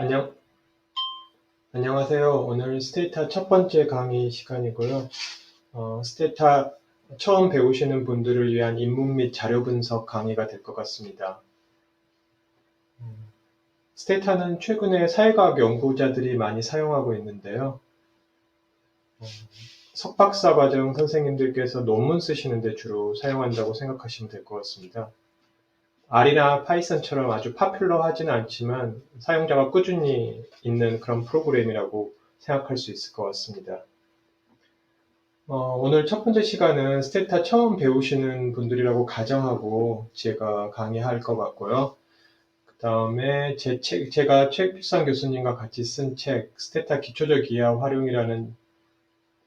안녕, 안녕하세요. 오늘 스테이타 첫 번째 강의 시간이고요. 어, 스테이타 처음 배우시는 분들을 위한 인문 및 자료 분석 강의가 될 것 같습니다. 음, 스테이타는 최근에 사회과학 연구자들이 많이 사용하고 있는데요. 어, 석박사 과정 선생님들께서 논문 쓰시는데 주로 사용한다고 생각하시면 될 것 같습니다. R이나 파이썬처럼 아주 파퓰러하지는 않지만 사용자가 꾸준히 있는 그런 프로그램이라고 생각할 수 있을 것 같습니다. 어, 오늘 첫 번째 시간은 스테타 처음 배우시는 분들이라고 가정하고 제가 강의할 것 같고요. 그 다음에 제 책, 제가 최필상 교수님과 같이 쓴 책, 스테타 기초적 이해와 활용이라는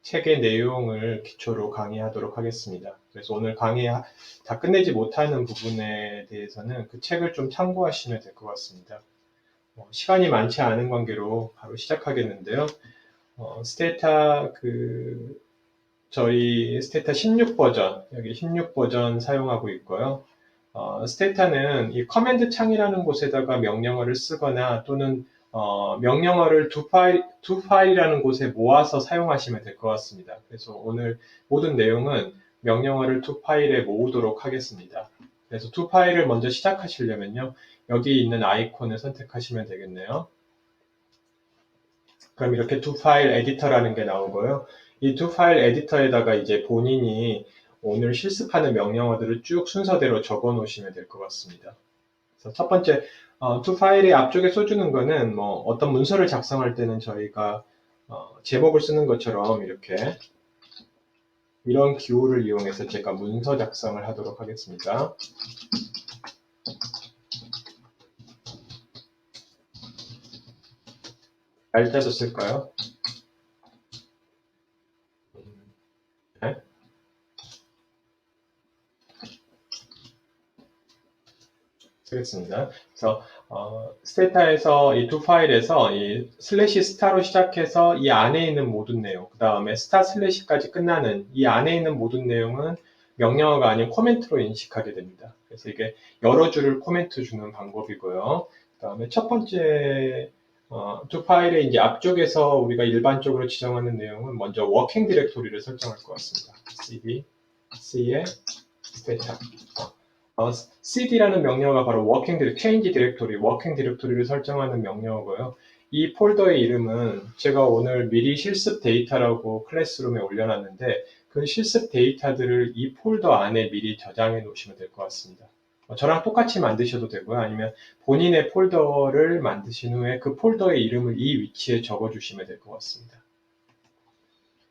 책의 내용을 기초로 강의하도록 하겠습니다. 그래서 오늘 강의 다 끝내지 못하는 부분에 대해서는 그 책을 좀 참고하시면 될 것 같습니다. 어, 시간이 많지 않은 관계로 바로 시작하겠는데요. 어, 스테타 그 저희 스테타 16 버전 여기 16 버전 사용하고 있고요. 어, 스테타는 이 커맨드 창이라는 곳에다가 명령어를 쓰거나 또는 어, 명령어를 두 파일, 두 파일이라는 곳에 모아서 사용하시면 될 것 같습니다. 그래서 오늘 모든 내용은 명령어를 두 파일에 모으도록 하겠습니다. 그래서 두 파일을 먼저 시작하시려면요. 여기 있는 아이콘을 선택하시면 되겠네요. 그럼 이렇게 두 파일 에디터라는 게 나오고요. 이 두 파일 에디터에다가 이제 본인이 오늘 실습하는 명령어들을 쭉 순서대로 적어 놓으시면 될 것 같습니다. 첫 번째 어, 두 파일의 앞쪽에 써주는 거는 뭐 어떤 문서를 작성할 때는 저희가 어, 제목을 쓰는 것처럼 이렇게 이런 기호를 이용해서 제가 문서 작성을 하도록 하겠습니다. 날짜도 쓸까요? 네? 쓰겠습니다. 그래서 어, 스테타에서 이 두 파일에서 이 슬래시 스타로 시작해서 이 안에 있는 모든 내용, 그 다음에 스타 슬래시까지 끝나는 이 안에 있는 모든 내용은 명령어가 아닌 코멘트로 인식하게 됩니다. 그래서 이게 여러 줄을 코멘트 주는 방법이고요. 그 다음에 첫 번째 어, 두 파일의 이제 앞쪽에서 우리가 일반적으로 지정하는 내용은 먼저 워킹 디렉토리를 설정할 것 같습니다. cd, c의 스테타. 어, cd라는 명령어가 바로 working directory, change directory, working directory를 설정하는 명령어고요. 이 폴더의 이름은 제가 오늘 미리 실습 데이터라고 클래스룸에 올려놨는데 그 실습 데이터들을 이 폴더 안에 미리 저장해 놓으시면 될 것 같습니다. 어, 저랑 똑같이 만드셔도 되고요. 아니면 본인의 폴더를 만드신 후에 그 폴더의 이름을 이 위치에 적어 주시면 될 것 같습니다.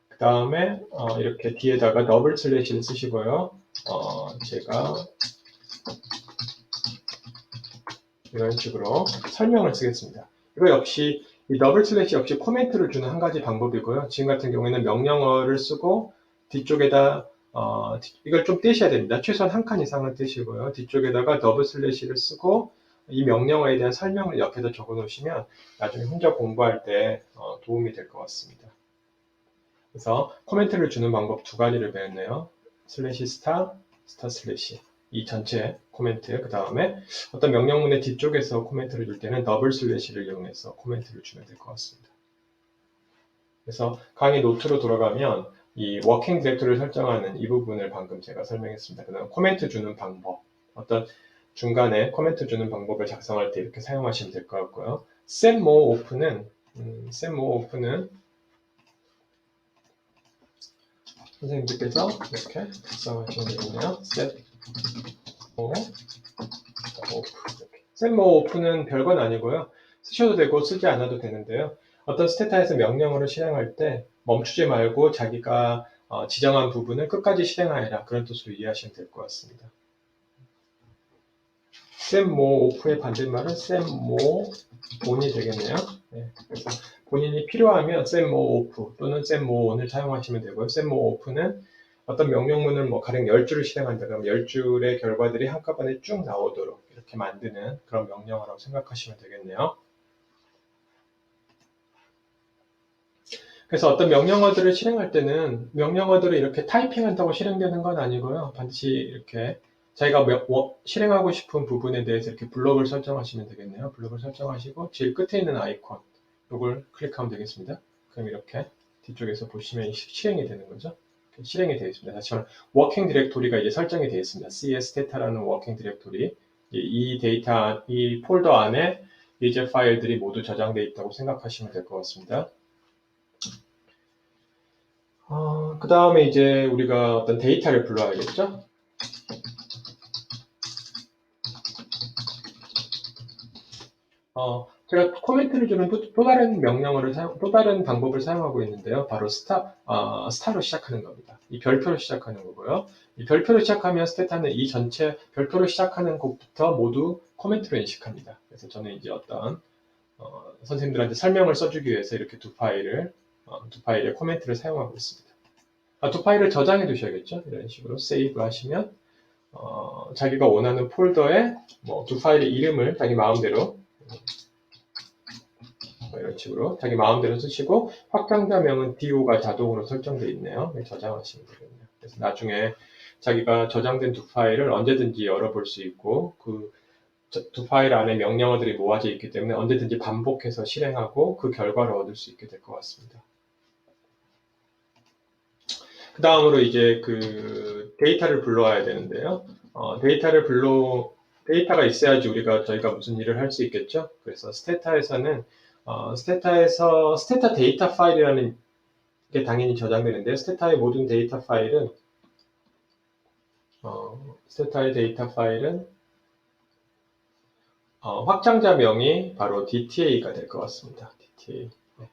그 다음에 어, 이렇게 뒤에다가 더블 슬래시를 쓰시고요. 어, 제가 이런 식으로 설명을 쓰겠습니다. 이거 역시 이 더블 슬래시 역시 코멘트를 주는 한 가지 방법이고요. 지금 같은 경우에는 명령어를 쓰고 뒤쪽에다 어, 이걸 좀 떼셔야 됩니다. 최소한 한 칸 이상은 떼시고요. 뒤쪽에다가 더블 슬래시를 쓰고 이 명령어에 대한 설명을 옆에다 적어 놓으시면 나중에 혼자 공부할 때 어, 도움이 될 것 같습니다. 그래서 코멘트를 주는 방법 두 가지를 배웠네요. 슬래시 스타, 스타 슬래시. 이 전체 코멘트 그 다음에 어떤 명령문의 뒤쪽에서 코멘트를 줄 때는 더블 슬래시를 이용해서 코멘트를 주면 될 것 같습니다. 그래서 강의 노트로 돌아가면 이 워킹 디렉토리를 설정하는 이 부분을 방금 제가 설명했습니다. 그 다음 코멘트 주는 방법 어떤 중간에 코멘트 주는 방법을 작성할 때 이렇게 사용하시면 될 것 같고요. set more 음, set more open은 선생님들께서 이렇게 작성하시면 되겠네요. More off. set more off는 별건 아니고요. 쓰셔도 되고 쓰지 않아도 되는데요. 어떤 스테타에서 명령어를 실행할 때 멈추지 말고 자기가 어, 지정한 부분을 끝까지 실행하여라. 그런 뜻으로 이해하시면 될 것 같습니다. set more off의 반대말은 set more on이 되겠네요. 네, 본인이 필요하면 more off 또는 more on을 사용하시면 되고요. more off는 어떤 명령문을 뭐 가령 10줄을 실행한다 그러면 10줄의 결과들이 한꺼번에 쭉 나오도록 이렇게 만드는 그런 명령어라고 생각하시면 되겠네요. 그래서 어떤 명령어들을 실행할 때는 명령어들을 이렇게 타이핑한다고 실행되는 건 아니고요. 반드시 이렇게 자기가 몇- 워- 실행하고 싶은 부분에 대해서 이렇게 블럭을 설정하시면 되겠네요. 블럭을 설정하시고 제일 끝에 있는 아이콘 이걸 클릭하면 되겠습니다. 그럼 이렇게 뒤쪽에서 보시면 시- 실행이 되는 거죠. 실행이 되어 있습니다. 말해 워킹 디렉토리가 이제 설정이 되어 있습니다. cs 데이터라는 워킹 디렉토리 이 데이터 이 폴더 안에 이제 파일들이 모두 저장되어 있다고 생각하시면 될 것 같습니다. 그 다음에 이제 우리가 어떤 데이터를 불러야겠죠? 어, 제가 코멘트를 주는 또, 또 다른 명령어를 사용, 또 다른 방법을 사용하고 있는데요. 바로 스타, 아, 스타로 시작하는 겁니다. 이 별표로 시작하는 거고요. 이 별표로 시작하면 스테타는 이 전체 별표로 시작하는 곳부터 모두 코멘트로 인식합니다. 그래서 저는 이제 어떤 어, 선생님들한테 설명을 써주기 위해서 이렇게 두 파일을 어, 두 파일의 코멘트를 사용하고 있습니다. 아, 두 파일을 저장해 두셔야겠죠. 이런 식으로 세이브 하시면 어, 자기가 원하는 폴더에 뭐 두 파일의 이름을 자기 마음대로 뭐 이런 식으로 자기 마음대로 쓰시고 확장자명은 DO가 자동으로 설정되어 있네요. 네, 저장하시면 되겠네요. 그래서 나중에 자기가 저장된 두 파일을 언제든지 열어볼 수 있고 그 두 파일 안에 명령어들이 모아져 있기 때문에 언제든지 반복해서 실행하고 그 결과를 얻을 수 있게 될 것 같습니다. 그 다음으로 이제 그 데이터를 불러와야 되는데요. 어, 데이터를 불러 데이터가 있어야지 우리가 저희가 무슨 일을 할 수 있겠죠. 그래서 스테타에서는 어, 스테타에서 스테타 데이터 파일이라는 게 당연히 저장되는데요. 스테타의 모든 데이터 파일은 어, 스테타의 데이터 파일은 어, 확장자명이 바로 DTA가 될 것 같습니다. DTA. 네.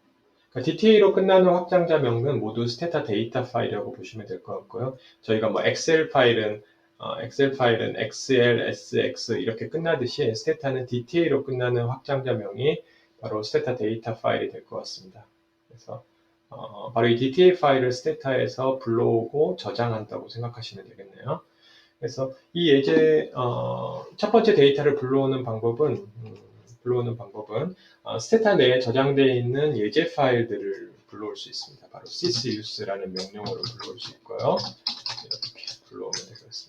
그러니까 DTA로 끝나는 확장자명은 모두 스테타 데이터 파일이라고 보시면 될 것 같고요. 저희가 뭐 엑셀 파일은 어, 엑셀 파일은 XL, SX 이렇게 끝나듯이 스테타는 DTA로 끝나는 확장자명이 바로 스테타 데이터 파일이 될 것 같습니다. 그래서 어, 바로 이 DTA 파일을 스테타에서 불러오고 저장한다고 생각하시면 되겠네요. 그래서 이 예제 어, 첫 번째 데이터를 불러오는 방법은 음, 불러오는 방법은 어, 스테타 내에 저장되어 있는 예제 파일들을 불러올 수 있습니다. 바로 sysuse라는 명령어로 불러올 수 있고요. 이렇게 불러오면 되겠습니다.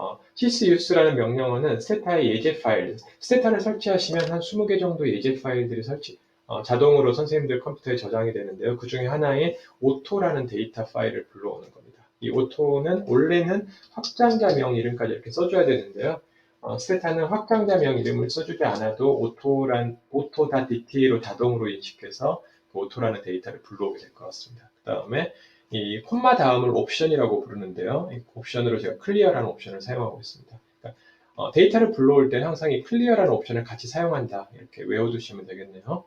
어, sysuse라는 명령어는 스테타의 예제 파일, 스테타를 설치하시면 한 20개 정도 예제 파일들이 설치, 어, 자동으로 선생님들 컴퓨터에 저장이 되는데요. 그 중에 하나의 오토라는 데이터 파일을 불러오는 겁니다. 이 오토는 원래는 확장자 명 이름까지 이렇게 써줘야 되는데요. 어, 스테타는 확장자 명 이름을 써주지 않아도 오토란 오토.dt로 자동으로 인식해서 그 오토라는 데이터를 불러오게 될 것 같습니다. 그 다음에 이 콤마 다음을 옵션이라고 부르는데요. 이 옵션으로 제가 클리어라는 옵션을 사용하고 있습니다. 그러니까, 어, 데이터를 불러올 때는 항상 이 클리어라는 옵션을 같이 사용한다 이렇게 외워두시면 되겠네요.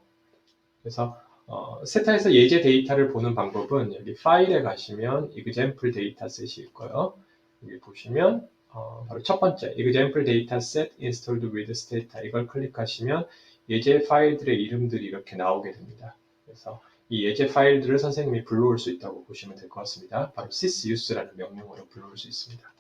그래서 어, 스테타에서 예제 데이터를 보는 방법은 여기 파일에 가시면 example dataset이 있고요. 여기 보시면 어, 바로 첫 번째 example dataset installed with stata 이걸 클릭하시면 예제 파일들의 이름들이 이렇게 나오게 됩니다. 그래서 이 예제 파일들을 선생님이 불러올 수 있다고 보시면 될 것 같습니다. 바로 sysuse라는 명령어로 불러올 수 있습니다.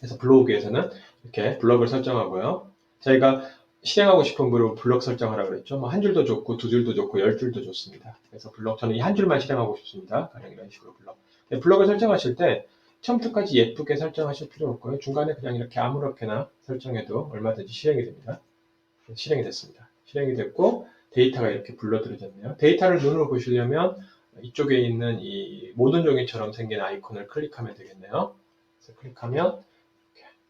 그래서 위해서는 이렇게 블럭을 설정하고요. 저희가 실행하고 싶은 부로 블럭 설정하라 그랬죠. 뭐 한 줄도 좋고 두 줄도 좋고 열 줄도 좋습니다. 그래서 블럭 저는 이 한 줄만 실행하고 싶습니다. 가령 이런 식으로 블럭. 네, 블럭을 설정하실 때 처음부터까지 예쁘게 설정하실 필요 없고요. 중간에 그냥 이렇게 아무렇게나 설정해도 얼마든지 실행이 됩니다. 실행이 됐습니다. 실행이 됐고 데이터가 이렇게 불러들여졌네요. 데이터를 눈으로 보시려면 이쪽에 있는 이 모든 종이처럼 생긴 아이콘을 클릭하면 되겠네요. 그래서 클릭하면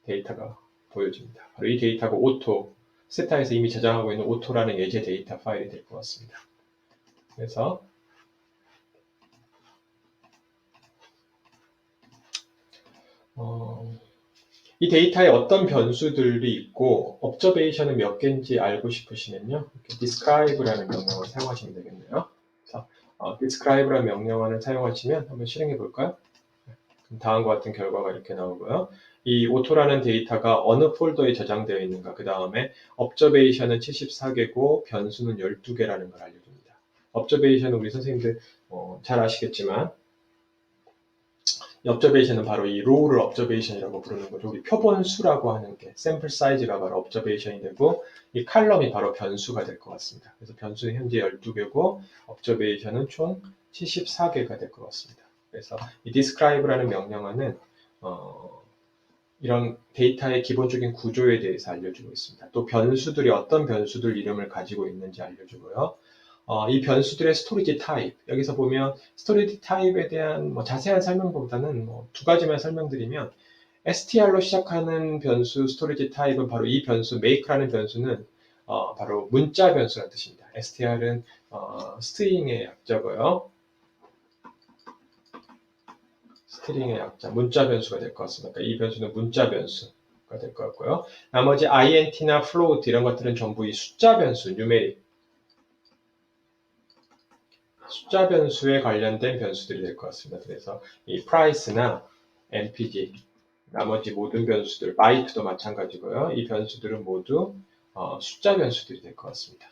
데이터가 보여집니다. 바로 이 데이터가 오토 스타에서 이미 저장하고 있는 오토라는 예제 데이터 파일이 될 것 같습니다. 그래서 어, 이 데이터에 어떤 변수들이 있고 observation은 몇 개인지 알고 싶으시면요. 이렇게 describe라는 명령어를 사용하시면 되겠네요. 자, 어, describe라는 명령어를 사용하시면 한번 실행해 볼까요? 다음과 같은 결과가 이렇게 나오고요. 이 오토라는 데이터가 어느 폴더에 저장되어 있는가, 그 다음에 observation은 74개고 변수는 12개라는 걸 알려줍니다. observation은 우리 선생님들 어, 잘 아시겠지만 이 observation은 바로 이 row를 observation이라고 부르는 거죠. 우리 표본 수라고 하는 게 샘플 사이즈가 바로 observation이 되고 이 칼럼이 바로 변수가 될 것 같습니다. 그래서 변수는 현재 12개고 observation은 총 74개가 될 것 같습니다. 그래서 이 describe라는 명령어는 어, 이런 데이터의 기본적인 구조에 대해서 알려주고 있습니다. 또 변수들이 어떤 변수들 이름을 가지고 있는지 알려주고요. 어, 이 변수들의 스토리지 타입 여기서 보면 스토리지 타입에 대한 뭐 자세한 설명보다는 뭐 두 가지만 설명드리면 str로 시작하는 변수 스토리지 타입은 바로 이 변수 make라는 변수는 어, 바로 문자 변수라는 뜻입니다. str은 어, 스트링의 약자고요. 스트링의 약자, 문자 변수가 될 것 같습니다. 그러니까 이 변수는 문자 변수가 될 것 같고요. 나머지 int나 float 이런 것들은 전부 이 숫자 변수, numeric 숫자 변수에 관련된 변수들이 될 것 같습니다. 그래서 이 price나 npg 나머지 모든 변수들, byte도 마찬가지고요. 이 변수들은 모두 어, 숫자 변수들이 될 것 같습니다.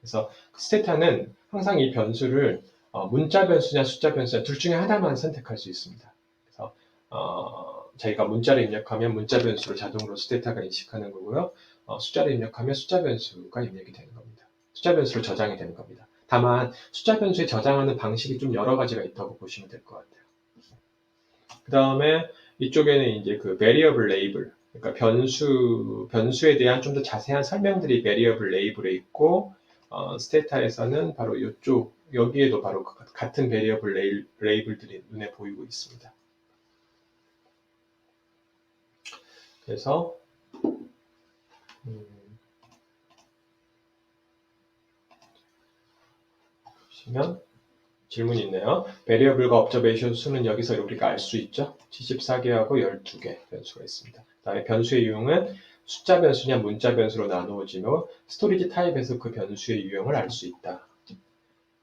그래서 스테타는 항상 이 변수를 어, 문자 변수냐 숫자 변수냐 둘 중에 하나만 선택할 수 있습니다. 그래서 어, 저희가 문자를 입력하면 문자 변수를 자동으로 스테타가 인식하는 거고요. 어, 숫자를 입력하면 숫자 변수가 입력이 되는 겁니다. 숫자 변수로 저장이 되는 겁니다. 다만 숫자 변수에 저장하는 방식이 좀 여러 가지가 있다고 보시면 될 것 같아요. 그 다음에 이쪽에는 이제 그 variable label, 그러니까 변수 변수에 대한 좀 더 자세한 설명들이 variable label에 있고 어, 스테타에서는 바로 이쪽 여기에도 바로 그 같은 variable label들이 눈에 보이고 있습니다. 그래서 음, 보시면 질문이 있네요. variable과 observation 수는 여기서 우리가 알 수 있죠. 74개하고 12개 변수가 있습니다. 그다음에 변수의 유형은 숫자 변수냐 문자 변수로 나누어지며 스토리지 타입에서 그 변수의 유형을 알 수 있다.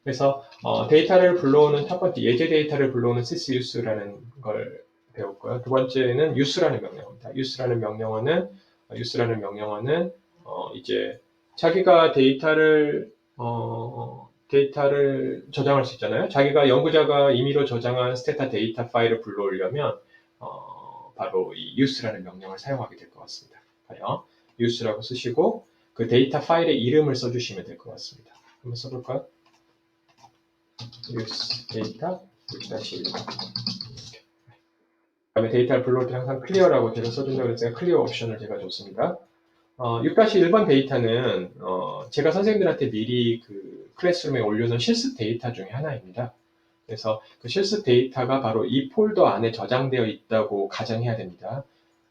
그래서 어, 데이터를 불러오는 첫 번째 예제 데이터를 불러오는 sys use라는 걸 배웠고요. 두 번째는 use라는 명령어입니다. use라는 명령어는 어, use라는 명령어는 어, 이제 자기가 데이터를 어, 데이터를 저장할 수 있잖아요. 자기가 연구자가 임의로 저장한 스테타 데이터 파일을 불러오려면 어, 바로 이 use라는 명령을 사용하게 될 것 같습니다. 가요. use라고 쓰시고 그 데이터 파일의 이름을 써주시면 될 것 같습니다. 한번 써볼까요? use 데이터 6-1 그다음에 데이터를 불러올 때 항상 clear라고 제가 써준다고 했으니까 clear 옵션을 제가 줬습니다. 어, 6-1번 데이터는 어, 제가 선생님들한테 미리 그 클래스룸에 올려놓은 실습 데이터 중에 하나입니다. 그래서 그 실습 데이터가 바로 이 폴더 안에 저장되어 있다고 가정해야 됩니다.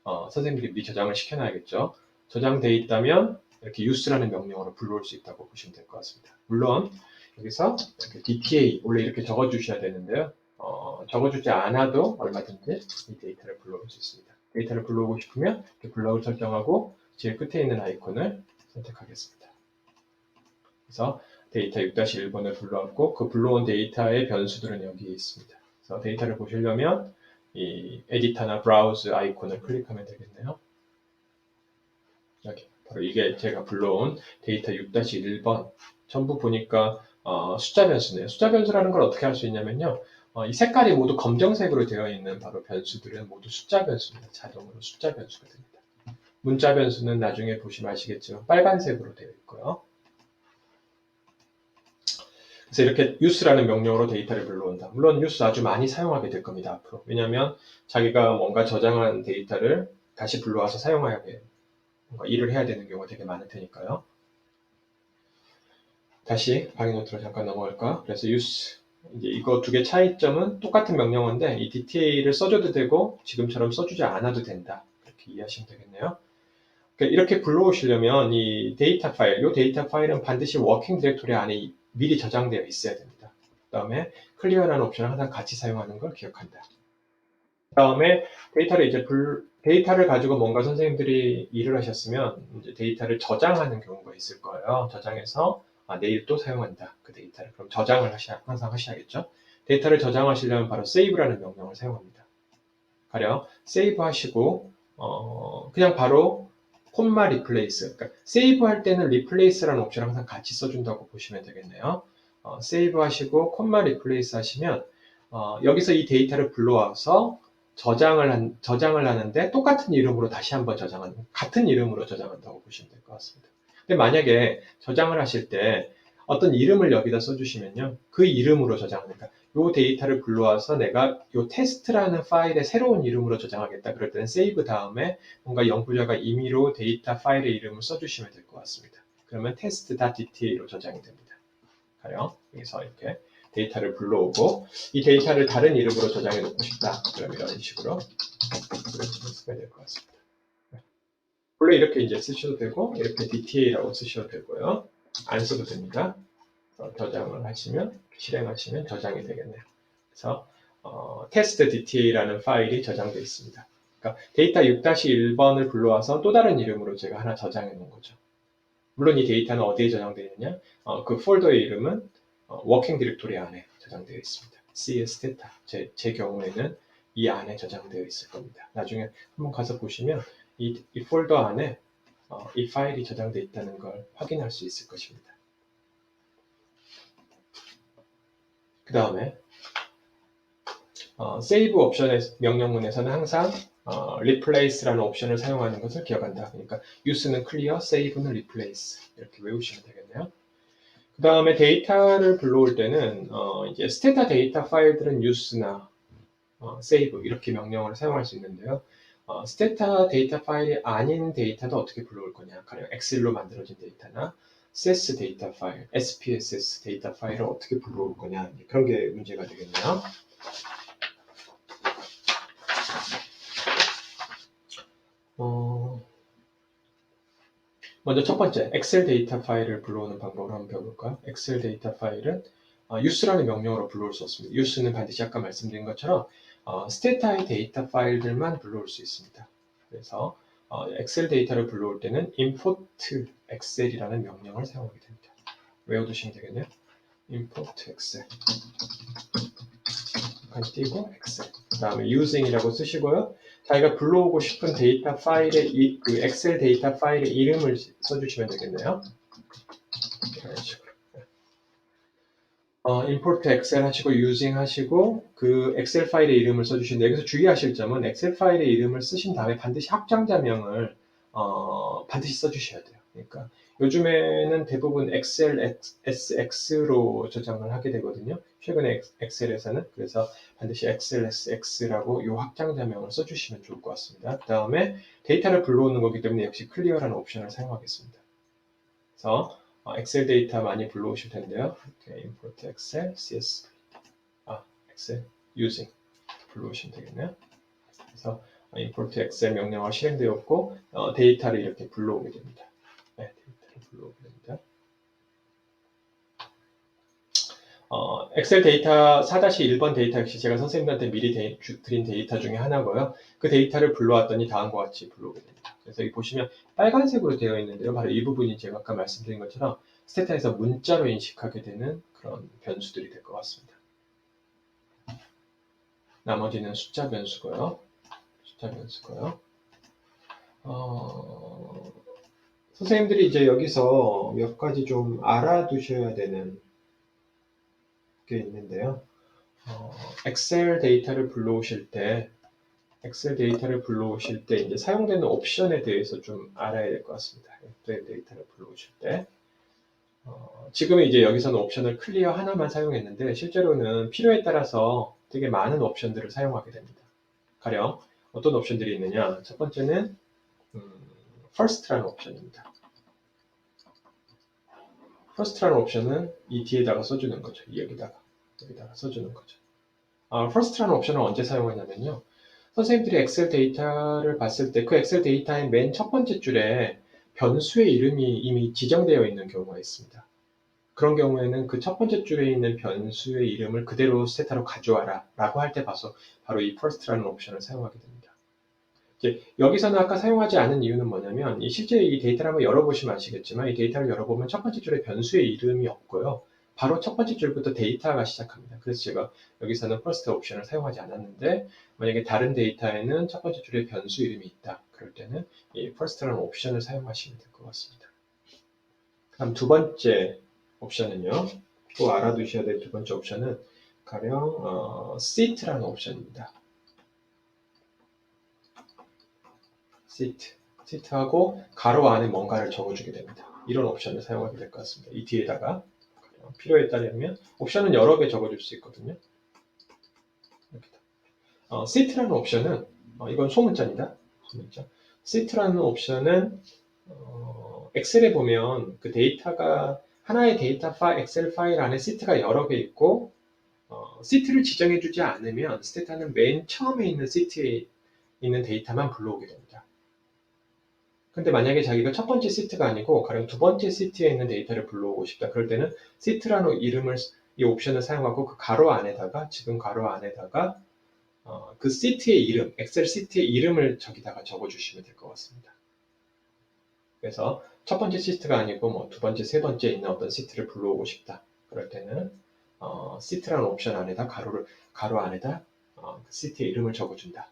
어, 선생님들이 미리 저장을 시켜놔야겠죠. 저장되어 있다면 이렇게 use라는 명령어로 불러올 수 있다고 보시면 될 것 같습니다. 물론 여기서 이렇게 DTA 원래 이렇게 적어주셔야 되는데요. 어, 적어주지 않아도 얼마든지 이 데이터를 불러올 수 있습니다. 데이터를 불러오고 싶으면 이렇게 불러올 설정하고 제일 끝에 있는 아이콘을 선택하겠습니다. 그래서 데이터 6-1번을 불러왔고 그 불러온 데이터의 변수들은 여기에 있습니다. 그래서 데이터를 보시려면 이 에디터나 브라우즈 아이콘을 클릭하면 되겠네요. 여기 바로 이게 제가 불러온 데이터 6-1번 전부 보니까 어, 숫자 변수네요. 숫자 변수라는 걸 어떻게 할 수 있냐면요. 어, 이 색깔이 모두 검정색으로 되어 있는 바로 변수들은 모두 숫자 변수입니다. 자동으로 숫자 변수가 됩니다. 문자 변수는 나중에 보시면 아시겠지만 빨간색으로 되어 있고요. 그래서 이렇게 use라는 명령어로 데이터를 불러온다. 물론 use 아주 많이 사용하게 될 겁니다. 앞으로. 왜냐하면 자기가 뭔가 저장한 데이터를 다시 불러와서 돼. 뭔가 일을 해야 되는 경우가 되게 많을 테니까요. 다시 방해 노트로 잠깐 넘어갈까? 그래서 use 이제 이거 두 개 차이점은 똑같은 명령어인데 이 DTA를 써줘도 되고 지금처럼 써주지 않아도 된다. 이렇게 이해하시면 되겠네요. 그러니까 이렇게 불러오시려면 이 데이터 파일, 이 데이터 파일은 반드시 워킹 디렉토리 안에 미리 저장되어 있어야 됩니다. 그 다음에 클리어라는 옵션을 항상 같이 사용하는 걸 기억한다. 그 다음에 데이터를 이제 불, 데이터를 가지고 뭔가 선생님들이 일을 하셨으면 이제 데이터를 저장하는 경우가 있을 거예요. 저장해서 아, 내일 또 사용한다. 그 데이터를. 그럼 저장을 하셔야, 항상 하셔야겠죠. 데이터를 저장하시려면 바로 save라는 명령을 사용합니다. 가령 save 하시고 어, 그냥 바로 콤마 replace. 그러니까 save 할 때는 replace라는 옵션을 항상 같이 써준다고 보시면 되겠네요. 어, save 하시고 콤마 replace 하시면 어, 여기서 이 데이터를 불러와서 저장을 한, 저장을 하는데 똑같은 이름으로 다시 한번 저장하는 같은 이름으로 저장한다고 보시면 될 것 같습니다. 근데 만약에 저장을 하실 때 어떤 이름을 여기다 써주시면요. 그 이름으로 저장하니까 요 데이터를 불러와서 내가 요 테스트라는 파일의 새로운 이름으로 저장하겠다. 그럴 때는 save 다음에 뭔가 연구자가 임의로 데이터 파일의 이름을 써주시면 될 것 같습니다. 그러면 test.dta로 저장이 됩니다. 가령 여기서 이렇게 데이터를 불러오고 이 데이터를 다른 이름으로 저장해 놓고 싶다. 그럼 이런 식으로 쓰면 될 것 같습니다. 네. 원래 이렇게 이제 쓰셔도 되고 이렇게 dta라고 쓰셔도 되고요. 안 써도 됩니다. 어, 저장을 하시면 실행하시면 저장이 되겠네요. 그래서 어, test dta라는 파일이 저장되어 있습니다. 그러니까 데이터 6-1번을 불러와서 또 다른 이름으로 제가 하나 저장해 놓은 거죠. 물론 이 데이터는 어디에 저장되어 있느냐? 어, 그 폴더의 이름은 어, 워킹 디렉토리 안에 저장되어 있습니다. cs data 제, 제 경우에는 이 안에 저장되어 있을 겁니다. 나중에 한번 가서 보시면 이, 이 폴더 안에 어, 이 파일이 저장되어 있다는 걸 확인할 수 있을 것입니다. 그 다음에 어, save 옵션의 명령문에서는 항상 어, replace라는 옵션을 사용하는 것을 기억한다. 그러니까 use는 clear, save는 replace 이렇게 외우시면 되겠네요. 그 다음에 데이터를 불러올 때는 어, 이제 스테타 데이터 파일들은 use나 어, save 이렇게 명령어를 사용할 수 있는데요. 어, 스테타 데이터 파일이 아닌 데이터도 어떻게 불러올 거냐. 가령 엑셀로 만들어진 데이터나 CS 데이터 파일, SPSS 데이터 파일을 어떻게 불러올 거냐. 그런 게 문제가 되겠네요. 어, 먼저 첫 번째, 엑셀 데이터 파일을 불러오는 방법을 한번 배워볼까요? 엑셀 데이터 파일은 어, use라는 명령어로 불러올 수 없습니다. use는 반드시 아까 말씀드린 것처럼 어, 스테타의 데이터 파일들만 불러올 수 있습니다. 그래서 어, 엑셀 데이터를 불러올 때는 import excel이라는 명령을 사용하게 됩니다. 외워두시면 되겠네요. import excel 간 띄고 excel 그 다음에 using이라고 쓰시고요. 자기가 불러오고 싶은 데이터 파일의 이, 그 엑셀 데이터 파일의 이름을 써주시면 되겠네요. 이런 식으로. 어, import excel 하시고 using 하시고 그 엑셀 파일의 이름을 써주시는데 여기서 주의하실 점은 엑셀 파일의 이름을 쓰신 다음에 반드시 확장자명을 어, 반드시 써주셔야 돼요. 그러니까 요즘에는 대부분 엑셀 SX로 저장을 하게 되거든요. 최근에 엑셀에서는 그래서 반드시 XLSX라고 이 확장자명을 써주시면 좋을 것 같습니다. 그 다음에 데이터를 불러오는 거기 때문에 역시 클리어라는 옵션을 사용하겠습니다. 그래서 어, 엑셀 데이터 많이 불러오실 텐데요. 이렇게 import Excel, CS, 아, Excel using 불러오시면 되겠네요. 그래서 어, import Excel 명령어가 실행되었고 어, 데이터를 이렇게 불러오게 됩니다. 네, 데이터를 불러오게 됩니다. 어, 엑셀 데이터 4-1번 데이터 역시 제가 선생님들한테 미리 데이, 주, 드린 데이터 중에 하나고요. 그 데이터를 불러왔더니 다음과 같이 불러오게 됩니다. 그래서 여기 보시면 빨간색으로 되어 있는데요. 바로 이 부분이 제가 아까 말씀드린 것처럼 스테타에서 문자로 인식하게 되는 그런 변수들이 될 것 같습니다. 나머지는 숫자 변수고요. 숫자 변수고요. 어, 선생님들이 이제 여기서 몇 가지 좀 알아두셔야 되는 게 있는데요. 어, 엑셀 데이터를 불러오실 때, 엑셀 데이터를 불러오실 때 이제 사용되는 옵션에 대해서 좀 알아야 될 것 같습니다. 엑셀 데이터를 불러오실 때. 어, 지금은 이제 여기서는 옵션을 클리어 하나만 사용했는데 실제로는 필요에 따라서 되게 많은 옵션들을 사용하게 됩니다. 가령 어떤 옵션들이 있느냐? 첫 번째는 음, first라는 옵션입니다. first라는 옵션은 이 뒤에다가 써주는 거죠. 여기다가 여기다가 써주는 거죠. 아, first라는 옵션을 언제 사용하냐면요. 선생님들이 엑셀 데이터를 봤을 때 그 엑셀 데이터의 맨 첫 번째 줄에 변수의 이름이 이미 지정되어 있는 경우가 있습니다. 그런 경우에는 그 첫 번째 줄에 있는 변수의 이름을 그대로 스테타로 가져와라 라고 할 때 봐서 바로 이 first라는 옵션을 사용하게 됩니다. 이제 여기서는 아까 사용하지 않은 이유는 뭐냐면 이 실제 이 데이터를 한번 열어보시면 아시겠지만 이 데이터를 열어보면 첫 번째 줄에 변수의 이름이 없고요. 바로 첫 번째 줄부터 데이터가 시작합니다. 그래서 제가 여기서는 first 옵션을 사용하지 않았는데 만약에 다른 데이터에는 첫 번째 줄에 변수 이름이 있다. 그럴 때는 이 first라는 옵션을 사용하시면 될 것 같습니다. 그럼 두 번째 옵션은요. 또 알아두셔야 될 두 번째 옵션은 가령 어, seat라는 옵션입니다. seat, seat하고 가로 안에 뭔가를 적어주게 됩니다. 이런 옵션을 사용하게 될 것 같습니다. 이 뒤에다가 어, 필요에 따르면 옵션은 여러 개 적어줄 수 있거든요. 어, 시트라는 옵션은 어, 이건 소문자입니다. 소문자. 시트라는 옵션은 어, 엑셀에 보면 그 데이터가 하나의 데이터 파일, 엑셀 파일 안에 시트가 여러 개 있고 어, 시트를 지정해주지 않으면 스테타는 맨 처음에 있는 시트에 있는 데이터만 불러오게 됩니다. 근데 만약에 자기가 첫 번째 시트가 아니고 가령 두 번째 시트에 있는 데이터를 불러오고 싶다. 그럴 때는 시트라는 이름을 이 옵션을 사용하고 그 가로 안에다가 지금 가로 안에다가 어, 그 시트의 이름, 엑셀 시트의 이름을 저기다가 적어주시면 될 것 같습니다. 그래서 첫 번째 시트가 아니고 뭐 두 번째, 세 번째 있는 어떤 시트를 불러오고 싶다. 그럴 때는 어, 시트라는 옵션 안에다 가로를 가로 안에다 어, 그 시트의 이름을 적어준다.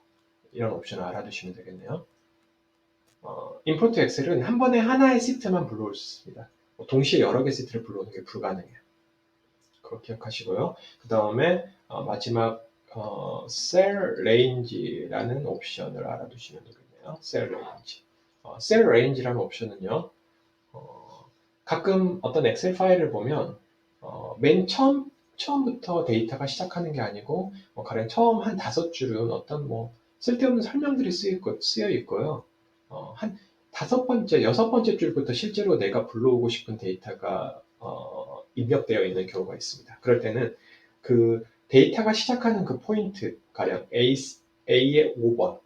이런 옵션을 알아두시면 되겠네요. 어, 임포트 엑셀은 한 번에 하나의 시트만 불러올 수 있습니다. 뭐 동시에 여러 개 시트를 불러오는 게 불가능해요. 그거 기억하시고요. 그 다음에 어, 마지막 어, cell range라는 옵션을 알아두시면 되겠네요. cell range. 어, cell range라는 옵션은요. 어, 가끔 어떤 엑셀 파일을 보면 어, 맨 처음 처음부터 데이터가 시작하는 게 아니고 뭐 가령 처음 한 다섯 줄은 어떤 뭐 쓸데없는 설명들이 쓰여 있고요. 어, 한 다섯 번째, 여섯 번째 줄부터 실제로 내가 불러오고 싶은 데이터가 어, 입력되어 있는 경우가 있습니다. 그럴 때는 그 데이터가 시작하는 그 포인트, 가령 A, A의 5번.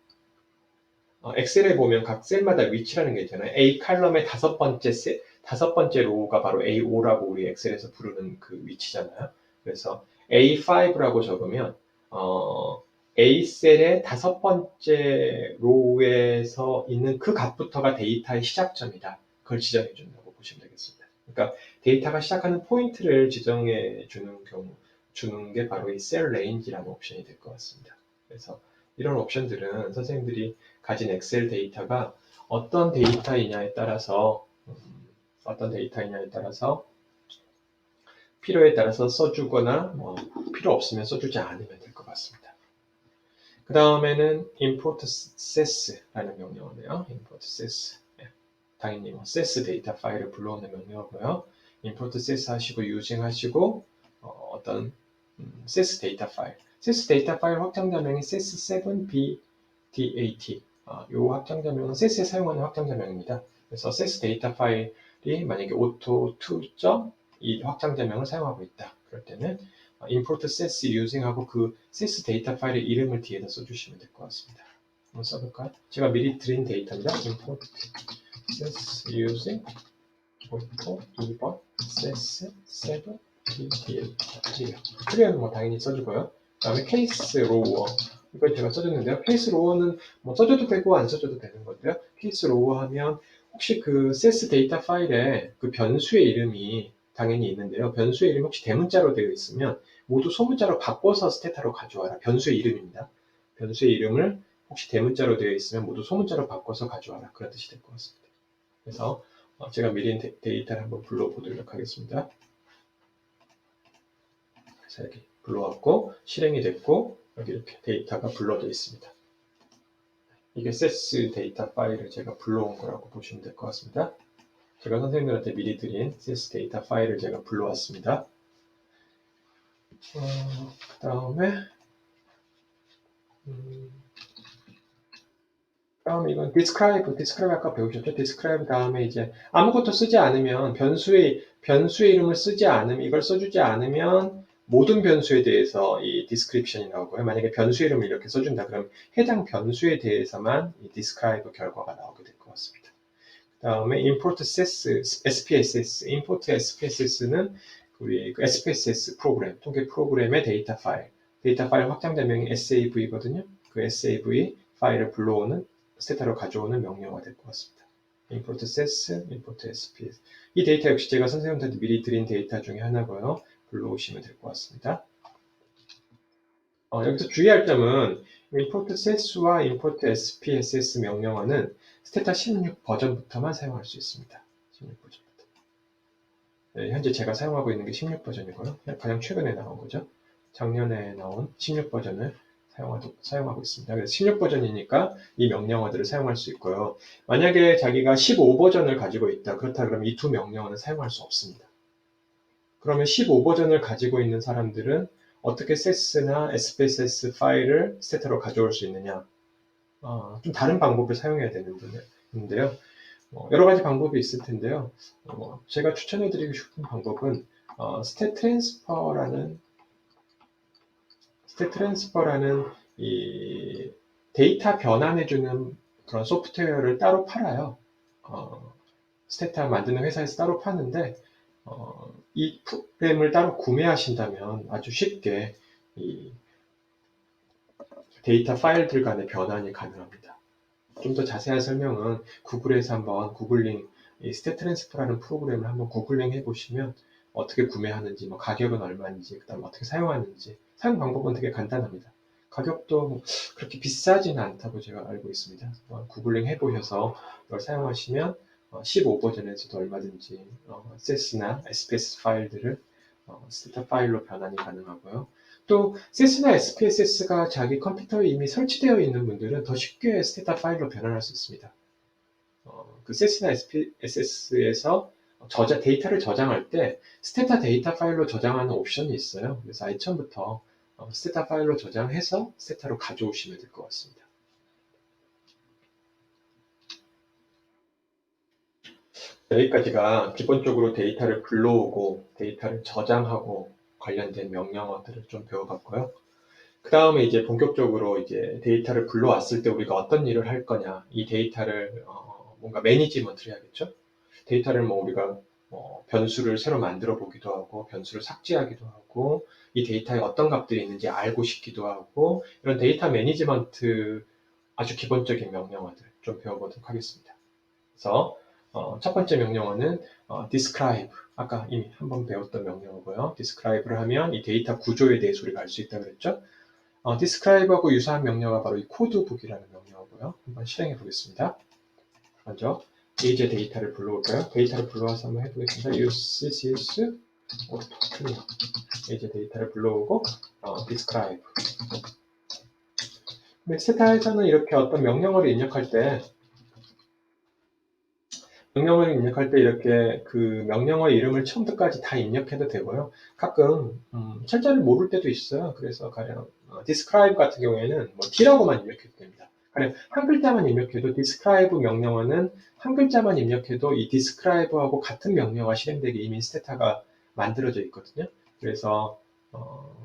어, 엑셀에 보면 각 셀마다 위치라는 게 있잖아요. A 칼럼의 다섯 번째 셀, 다섯 번째 로우가 바로 A5라고 우리 엑셀에서 부르는 그 위치잖아요. 그래서 A5라고 적으면 어, A 셀의 다섯 번째 로우에서 있는 그 값부터가 데이터의 시작점이다. 그걸 지정해 준다고 보시면 되겠습니다. 그러니까 데이터가 시작하는 포인트를 지정해 주는 경우 주는 게 바로 이 셀 레인지라는 옵션이 될 것 같습니다. 그래서 이런 옵션들은 선생님들이 가진 엑셀 데이터가 어떤 데이터이냐에 따라서 음, 어떤 데이터이냐에 따라서 필요에 따라서 써주거나 뭐 필요 없으면 써주지 않으면 같습니다. 그 다음에는 import ses라는 명령어네요. import ses. 예, 당연히 뭐 ses 데이터 파일을 불러오는 명령어고요. import ses 하시고 using 하시고 어, 떤 음, ses 데이터 파일. ses 데이터 파일 확장자명이 ses7bdat. 어, 이 확장자명은 ses에 사용하는 확장자명입니다. 그래서 ses 데이터 파일이 만약에 auto2. 이 확장자명을 사용하고 있다. 그럴 때는 import ses using 하고 그 ses 데이터 파일의 이름을 뒤에다 써주시면 될 것 같습니다. 한번 써볼까요? 제가 미리 드린 데이터입니다. import ses using auto 2번 ses 7 pdl 프리어는 뭐 당연히 써주고요. 그 다음에 케이스 로워 이걸 제가 써줬는데요. 케이스 로워는 뭐 써줘도 되고 안 써줘도 되는 건데요. 케이스 로워 하면 혹시 그 ses 데이터 파일에 그 변수의 이름이 당연히 있는데요. 변수의 이름이 혹시 대문자로 되어 있으면 모두 소문자로 바꿔서 스테타로 가져와라. 변수의 이름입니다. 변수의 이름을 혹시 대문자로 되어 있으면 모두 소문자로 바꿔서 가져와라. 그런 뜻이 될 것 같습니다. 그래서 어, 제가 미리 데이터를 한번 불러보도록 하겠습니다. 그래서 이렇게 불러왔고 실행이 됐고 여기 이렇게 데이터가 불러져 있습니다. 이게 ses 데이터 파일을 제가 불러온 거라고 보시면 될 것 같습니다. 제가 선생님들한테 미리 드린 CS 데이터 파일을 제가 불러왔습니다. 어, 그 다음에 음, 다음에 이건 describe, describe 아까 배우셨죠? describe 다음에 이제 아무것도 쓰지 않으면 변수의 변수의 이름을 쓰지 않으면 이걸 써주지 않으면 모든 변수에 대해서 이 description이 나오고요. 만약에 변수 이름을 이렇게 써준다 그러면 해당 변수에 대해서만 이 describe 결과가 나오게 될 것 같습니다. 다음에 import ses, SPSS, import SPSS는 우리 그 SPSS 프로그램, 통계 프로그램의 데이터 파일, 데이터 파일 확장자명이 SAV거든요. 그 SAV 파일을 불러오는 스테타로 가져오는 명령어가 될 것 같습니다. import ses, import SPSS. 이 데이터 역시 제가 선생님한테 미리 드린 데이터 중에 하나고요. 불러오시면 될 것 같습니다. 어, 여기서 주의할 점은 import ses와 import SPSS 명령어는 스테타 16 버전부터만 사용할 수 있습니다. 16 버전부터. 네, 현재 제가 사용하고 있는 게 16 버전이고요. 가장 최근에 나온 거죠. 작년에 나온 16 버전을 사용하고 있습니다. 그래서 16 버전이니까 이 명령어들을 사용할 수 있고요. 만약에 자기가 15 버전을 가지고 있다. 그렇다 그러면 이 두 명령어는 사용할 수 없습니다. 그러면 15 버전을 가지고 있는 사람들은 어떻게 SES나 SPSS 파일을 스테타로 가져올 수 있느냐? 어, 좀 다른 방법을 사용해야 되는데요. 어, 여러 가지 방법이 있을 텐데요. 어, 제가 추천해드리고 싶은 방법은 어, 스탯 트랜스퍼라는 스탯 트랜스퍼라는 이 데이터 변환해주는 그런 소프트웨어를 따로 팔아요. 어, 스테타 만드는 회사에서 따로 파는데 어, 이 프로그램을 따로 구매하신다면 아주 쉽게 이 데이터 파일들 간의 변환이 가능합니다. 좀 더 자세한 설명은 구글에서 한번 구글링 트랜스퍼라는 프로그램을 한번 구글링 해보시면 어떻게 구매하는지, 뭐 가격은 얼마인지, 그다음 어떻게 사용하는지 사용 방법은 되게 간단합니다. 가격도 그렇게 비싸지는 않다고 제가 알고 있습니다. 어, 구글링 해보셔서 이걸 사용하시면 15 버전에서도 얼마든지 어, SES나 SPS 파일들을 어, 스테타 파일로 변환이 가능하고요. 또 SES나 SPSS가 자기 컴퓨터에 이미 설치되어 있는 분들은 더 쉽게 스테타 파일로 변환할 수 있습니다. 어, 그 SES나 SPSS에서 저자, 데이터를 저장할 때 스테타 데이터 파일로 저장하는 옵션이 있어요. 그래서 아예 처음부터 어, 스테타 파일로 저장해서 스테타로 가져오시면 될 것 같습니다. 여기까지가 기본적으로 데이터를 불러오고 데이터를 저장하고 관련된 명령어들을 좀 배워봤고요. 그 다음에 이제 본격적으로 이제 데이터를 불러왔을 때 우리가 어떤 일을 할 거냐, 이 데이터를 어, 뭔가 매니지먼트를 해야겠죠. 데이터를 뭐 우리가 뭐 변수를 새로 만들어 보기도 하고 변수를 삭제하기도 하고 이 데이터에 어떤 값들이 있는지 알고 싶기도 하고 이런 데이터 매니지먼트 아주 기본적인 명령어들 좀 배워보도록 하겠습니다. 그래서 어, 첫 번째 명령어는 어, describe 아까 이미 한번 배웠던 명령어고요. describe를 하면 이 데이터 구조에 대해서 우리가 알 수 있다고 그랬죠. 어, describe하고 유사한 명령어가 바로 이 코드북이라는 명령어고요. 한번 실행해 보겠습니다. 먼저 이제 데이터를 불러올까요? 데이터를 불러와서 한번 해보겠습니다. use use auto 이제 데이터를 불러오고 어, describe 스타에서는 이렇게 어떤 명령어를 입력할 때 명령어를 입력할 때 이렇게 그 명령어의 이름을 처음부터까지 다 입력해도 되고요. 가끔 음, 철자를 모를 때도 있어요. 그래서 가령 어, describe 같은 경우에는 뭐 d라고만 입력해도 됩니다. 가령 한 글자만 입력해도 describe 명령어는 한 글자만 입력해도 이 describe하고 같은 명령어가 실행되게 이미 스테타가 만들어져 있거든요. 그래서 어,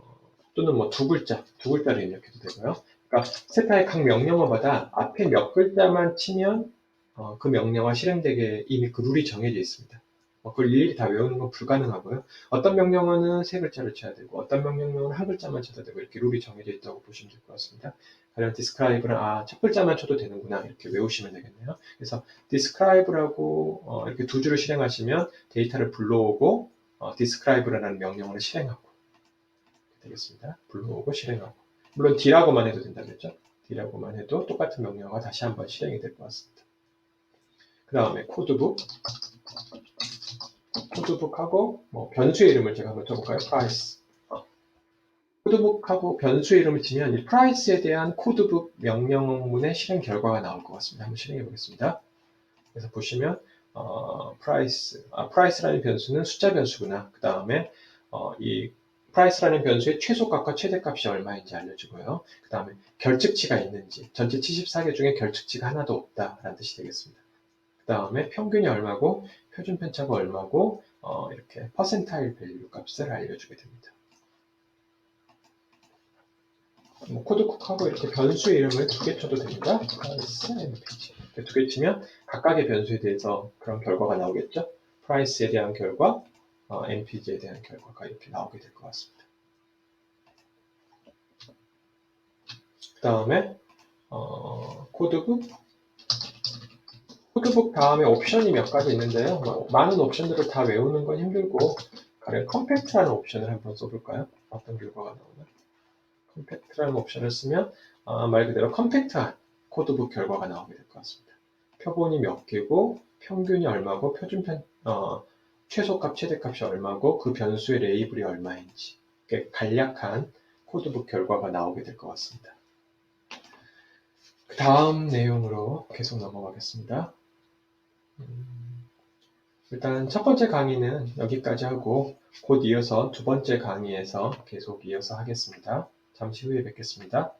또는 뭐 두 글자, 두 글자를 입력해도 되고요. 그러니까 스테타의 각 명령어마다 앞에 몇 글자만 치면 어, 그 명령어 실행되게 이미 그 룰이 정해져 있습니다. 어, 그걸 일일이 다 외우는 건 불가능하고요. 어떤 명령어는 세 글자를 쳐야 되고 어떤 명령어는 한 글자만 쳐도 되고 이렇게 룰이 정해져 있다고 보시면 될 것 같습니다. 가령 describe는 아, 첫 글자만 쳐도 되는구나 이렇게 외우시면 되겠네요. 그래서 describe라고 어, 이렇게 두 줄을 실행하시면 데이터를 불러오고 어, describe라는 명령어를 실행하고 되겠습니다. 불러오고 실행하고 물론 d라고만 해도 된다겠죠. d라고만 해도 똑같은 명령어가 다시 한번 실행이 될 것 같습니다. 그 다음에 코드북 코드북하고 뭐 변수의 이름을 제가 한번 쳐볼까요? price 어. 코드북하고 변수의 이름을 치면 이 price에 대한 코드북 명령문의 실행 결과가 나올 것 같습니다. 한번 실행해 보겠습니다. 그래서 보시면 어, price, 아, price라는 변수는 숫자 변수구나. 그 다음에 어, 이 price라는 변수의 최소값과 최대값이 얼마인지 알려주고요. 그 다음에 결측치가 있는지, 전체 74개 중에 결측치가 하나도 없다라는 뜻이 되겠습니다. 그 다음에 평균이 얼마고 표준 편차가 얼마고 어, 이렇게 퍼센타일 밸류 값을 알려주게 됩니다. 뭐 코드 쿡하고 이렇게 변수 이름을 두 개 쳐도 됩니다. price, mpg 두개 치면 각각의 변수에 대해서 그런 결과가 나오겠죠. price에 대한 결과, 어, mpg에 대한 결과가 이렇게 나오게 될 것 같습니다. 그 다음에 어, 코드북 코드북 다음에 옵션이 몇 가지 있는데요. 뭐, 많은 옵션들을 다 외우는 건 힘들고 가령 컴팩트라는 옵션을 한번 써볼까요? 어떤 결과가 나오나? 컴팩트라는 옵션을 쓰면 아, 말 그대로 컴팩트한 코드북 결과가 나오게 될 것 같습니다. 표본이 몇 개고 평균이 얼마고 표준 편 어, 최소값 최대값이 얼마고 그 변수의 레이블이 얼마인지 간략한 코드북 결과가 나오게 될 것 같습니다. 그 다음 내용으로 계속 넘어가겠습니다. 음, 일단 첫 번째 강의는 여기까지 하고 곧 이어서 두 번째 강의에서 계속 이어서 하겠습니다. 잠시 후에 뵙겠습니다.